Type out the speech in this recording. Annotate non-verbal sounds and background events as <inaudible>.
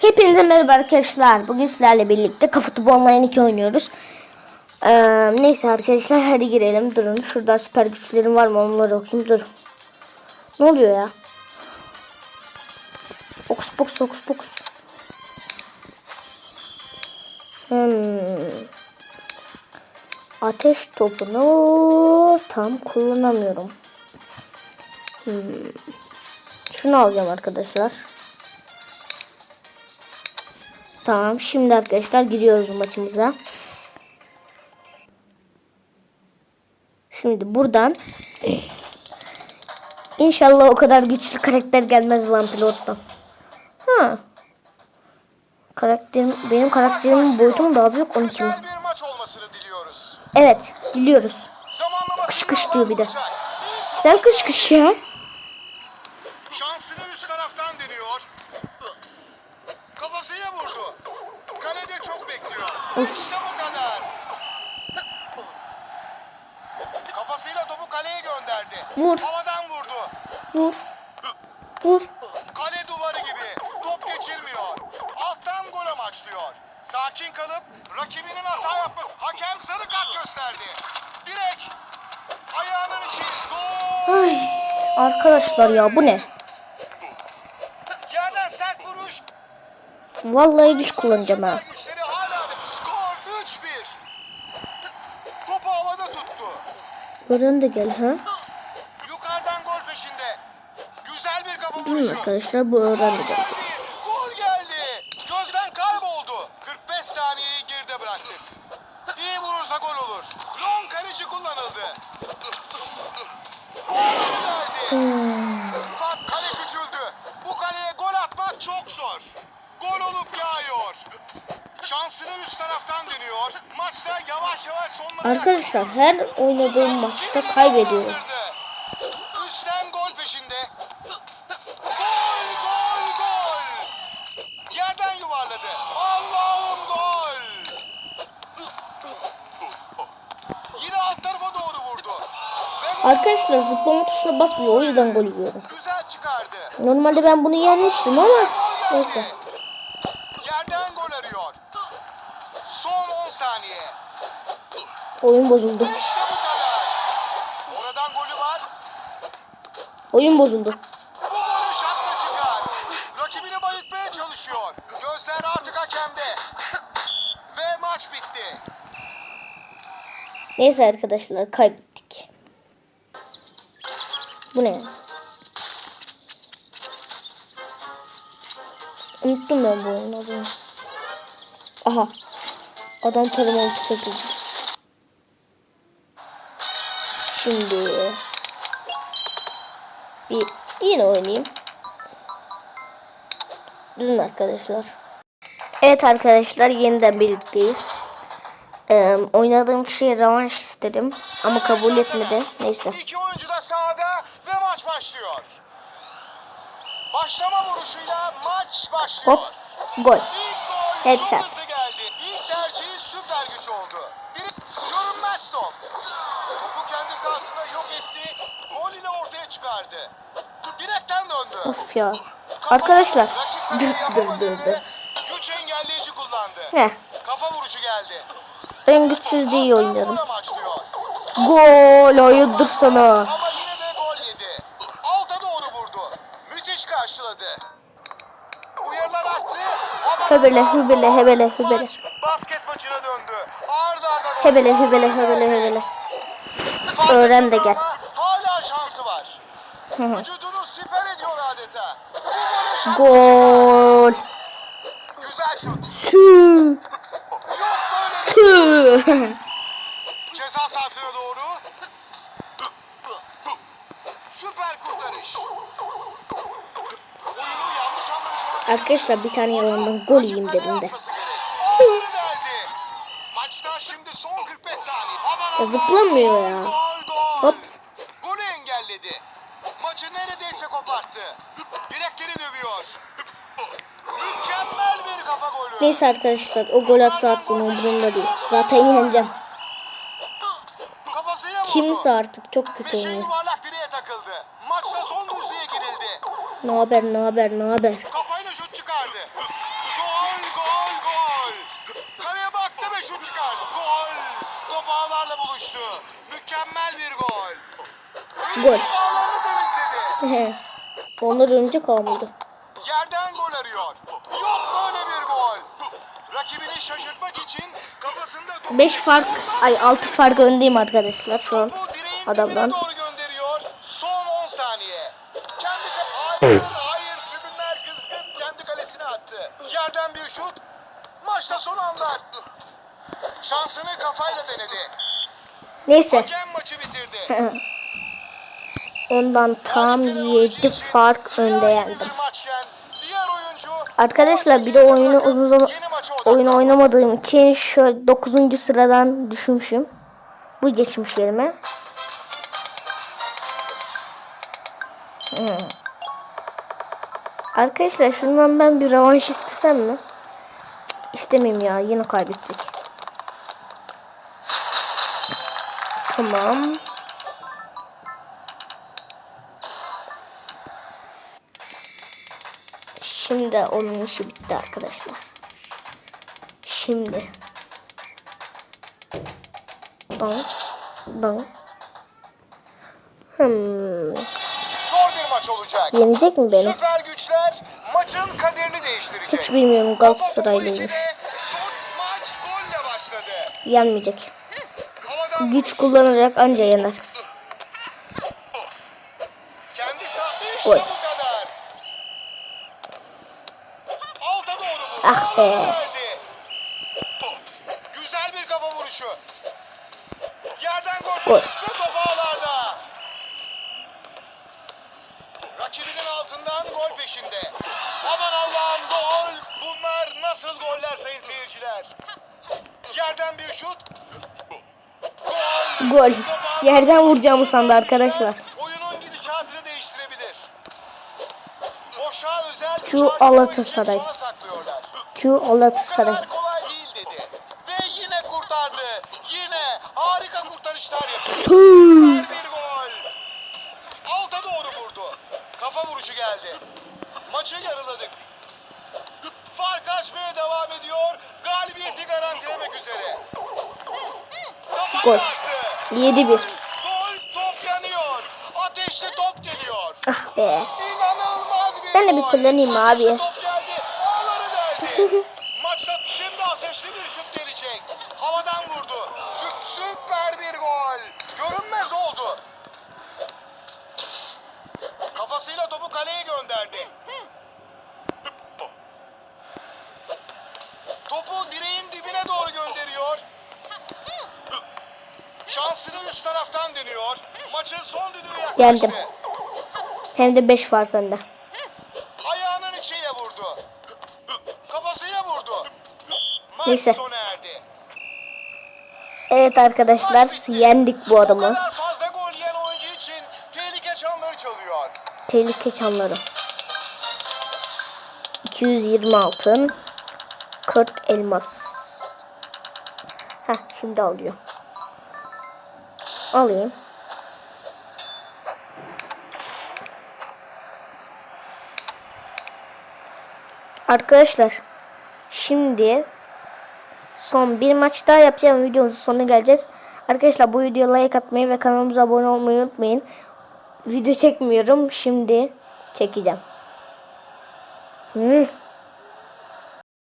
Hepinize merhaba arkadaşlar. Bugün sizlerle birlikte Kafa Topu Online 2 oynuyoruz. Ee, neyse arkadaşlar hadi girelim. Durun. Şurada süper güçlerim var mı onları okuyayım. Dur. Ne oluyor ya? Okus pokus okus pokus. Hmm. Ateş topunu tam kullanamıyorum. Hmm. Şunu alacağım arkadaşlar. Tamam şimdi arkadaşlar giriyoruz maçımıza. Şimdi buradan İnşallah o kadar güçlü karakter gelmez Van Pilot'tan. Ha. Karakterim, benim karakterimin boyutu mu daha büyük 12 mi? Güzel bir maç olmasını diliyoruz. Evet diliyoruz. Kış kış diyor bir de. Sen kış kış ya. Şansını üst taraftan deniyor. Kafasıyla vurdu. Kalede çok bekliyor. İşte bu kadar. Kafasıyla topu kaleye gönderdi. Vur. Havadan vurdu. Vur. Vur. Kale duvarı gibi. Top geçirmiyor. Alttan gol amaçlıyor. Sakin kalıp rakibinin hata yapması. Hakem sarı kart gösterdi. Direkt ayağının içi. Gol. Ay. Arkadaşlar ya bu ne? Yerden sert vuruş. Vallahi güç kullanacağım ha. Öğren de gel ha. Yukarıdan gol peşinde. Güzel bir kafa vuruşu. arkadaşlar bu öğren de geldi. Gol geldi. Gözden kayboldu. 45 saniyeyi geride bıraktık. İyi vurursa gol olur. Long kaleci kullanıldı. Gol geldi. Fark kale küçüldü. Bu kaleye gol atmak çok zor. Gol olup yağıyor. Şansını üst taraftan deniyor. Maçta yavaş yavaş sonlara Arkadaşlar her oynadığım maçta kaybediyorum. Üstten gol peşinde. Gol gol gol. Yerden yuvarladı. Allah'ım gol. Yine alt tarafa doğru vurdu. Ve. Arkadaşlar zıplama tuşuna basmıyor o yüzden gol yiyorum. Güzel çıkardı. Normalde ben bunu yenmiştim ama neyse. Yerden gol arıyor. Son 10 saniye. Oyun bozuldu. İşte bu kadar. Oradan golü var. Oyun bozuldu. Bu golü şatla çıkar. Rakibini bayıltmaya çalışıyor. Gözler artık hakemde. Ve maç bitti. Neyse arkadaşlar kaybettik. Bu ne? Unuttum ben bu oyunu. Aha. Adam tarımalı tüfek. Şimdi bir yine oynayayım. Durun arkadaşlar. Evet arkadaşlar yeniden birlikteyiz. Ee, oynadığım kişiye revanş istedim ama kabul etmedi. Neyse. İki oyuncu da sahada ve maç başlıyor. Başlama vuruşuyla maç başlıyor. Hop. Gol Headshot. çok hızlı geldi. İlk tercihi süper güç oldu. Direkt görünmez top. Topu kendi sahasında yok etti. Gol ile ortaya çıkardı. Direkten döndü. Of ya. Arkadaşlar. Dur dur dur dur. Güç engelleyici kullandı. Heh. Kafa vuruşu geldi. Ben güçsüz değil oynuyorum. Gol hayırdır sana. Ama yine de gol yedi. Alta doğru vurdu. Müthiş karşıladı. Hebele, hebele, hebele, hebele. Basket maçına döndü. Arda arda gol. Hebele hebele hebele hebele. Öğren de gel. Hala şansı var. Vücudunu siper ediyor adeta. Gol. Güzel şut. Sü. Sü. <laughs> Ceza sahasına doğru. Süper kurtarış. Arkadaşlar bir tane yalandan gol yiyeyim dedim de. Maçta şimdi son 45 saniye. Zıplamıyor ya. Hop. Golü engelledi. Maçı neredeyse koparttı. Direkleri dövüyor. Mükemmel bir kafa golü. Neyse arkadaşlar o gol atsa atsın umurumda değil. Zaten yeneceğim. Kimse artık çok kötü oynuyor. Ne haber ne haber ne haber. Kafayla şut çıkardı. Mükemmel bir gol. Gol. Temizledi. Onlar önce kalmadı. Yerden gol arıyor. Yok böyle bir gol. Rakibini şaşırtmak için kafasında 5 fark, ay 6 fark öndeyim arkadaşlar şu an. adamdan. doğru gönderiyor. Son 10 saniye. Kendi hayır, hayır tribünler kızgın. Kendi kalesine attı. Yerden bir şut. Maçta son anlar. Şansını kafayla denedi. Neyse. Hakem maçı bitirdi. <laughs> Ondan tam 7 fark önde yendim. Arkadaşlar bir de oyunu uzun zaman oyun oynamadığım için şöyle 9. sıradan düşmüşüm. Bu geçmiş yerime. Hmm. Arkadaşlar şundan ben bir revanş istesem mi? Cık, İstemeyeyim ya yine kaybettik. Tamam. Şimdi onun işi bitti arkadaşlar. Şimdi. Dan. Dan. Hmm. Zor bir maç olacak. Yenecek mi beni? Süper güçler maçın kaderini değiştirecek. Hiç bilmiyorum Galatasaraylıymış. 2'de son maç golle başladı. Yenmeyecek. Güç kullanarak anca yener. Gol. bu kadar. Alta doğru vurdu. Ah be. Güzel bir kafa vuruşu. Yerden gol. Gol. Rakibinin altından gol peşinde. Aman Allah'ım gol. Bunlar nasıl goller sayın seyirciler. Yerden bir şut. Gol. Yerden vuracağımı sandı arkadaşlar. Şu Galatasaray. Bu Galatasaray. Ve yine kurtardı. Yine harika kurtarışlar yapıyor. Sü. Süper bir gol. Alta doğru vurdu. Kafa vuruşu geldi. Maçı yarıladık. Fark açmaya devam ediyor. Galibiyeti garantilemek üzere. Gol. attı. 7-1. Gol, top yanıyor. Ateşli top geliyor. Ah be. Ben de bir kullanayım abi. <laughs> Ateşli top geldi. Ağları deldi. Maçta şimdi ateşli bir şut gelecek. Havadan vurdu. Sü- süper bir gol. Görünmez oldu. Kafasıyla topu kaleye gönderdi. Topu direğin dibine doğru gönderiyor. Şansını üst taraftan deniyor. Maçın son düdüğü yaklaştı. Geldim. Hem de 5 fark önde. Ayağının içiyle vurdu. Kafasıyla vurdu. Maç Neyse. sona erdi. Evet arkadaşlar yendik bu Bu adamı. kadar fazla gol yiyen oyuncu için tehlike çanları çalıyor. Tehlike çanları. 220 altın. 40 elmas. Heh şimdi alıyor. Alayım. Arkadaşlar şimdi son bir maç daha yapacağım videomuzun sonuna geleceğiz. Arkadaşlar bu videoya like atmayı ve kanalımıza abone olmayı unutmayın. Video çekmiyorum. Şimdi çekeceğim. Hmm.